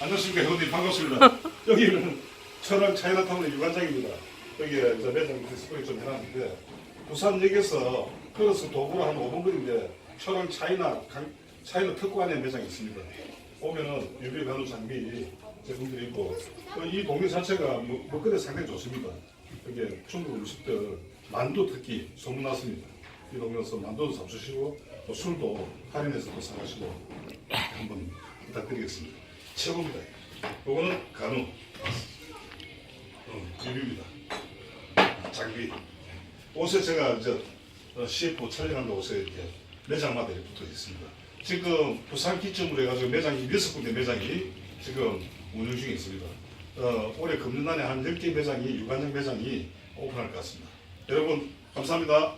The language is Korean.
안녕하십니까 형님 반갑습니다. 여기는 천안 차이나타운의 유관장입니다. 여기에 이제 매장 디스플레이 좀 해놨는데 부산역에서 걸어서 도보로 한 5분 거리인데 천안 차이나 강- 차이나 특구 안에 매장이 있습니다. 오면은 유리 간호 장비 제품들이 있고 어, 이 동네 자체가 먹- 먹거리 상당히 좋습니다. 여기 중국 음식들 만두 특히 소문났습니다. 이 동네에서 만두도 잡수시고 또 술도 할인해서 또 사가시고 한번 부탁드리겠습니다. 최고입니다. 이거는 간우, 어, 유리입니다. 장비. 옷에 제가 이제 어, CF 촬영하는 옷에 이렇게 매장마다 붙어 있습니다. 지금 부산 기점으로 해가지고 매장이 여섯 군데 매장이 지금 운영 중에 있습니다. 어, 올해 금년 안에 한 10개 매장이 유관장 매장이 오픈할 것 같습니다. 여러분 감사합니다.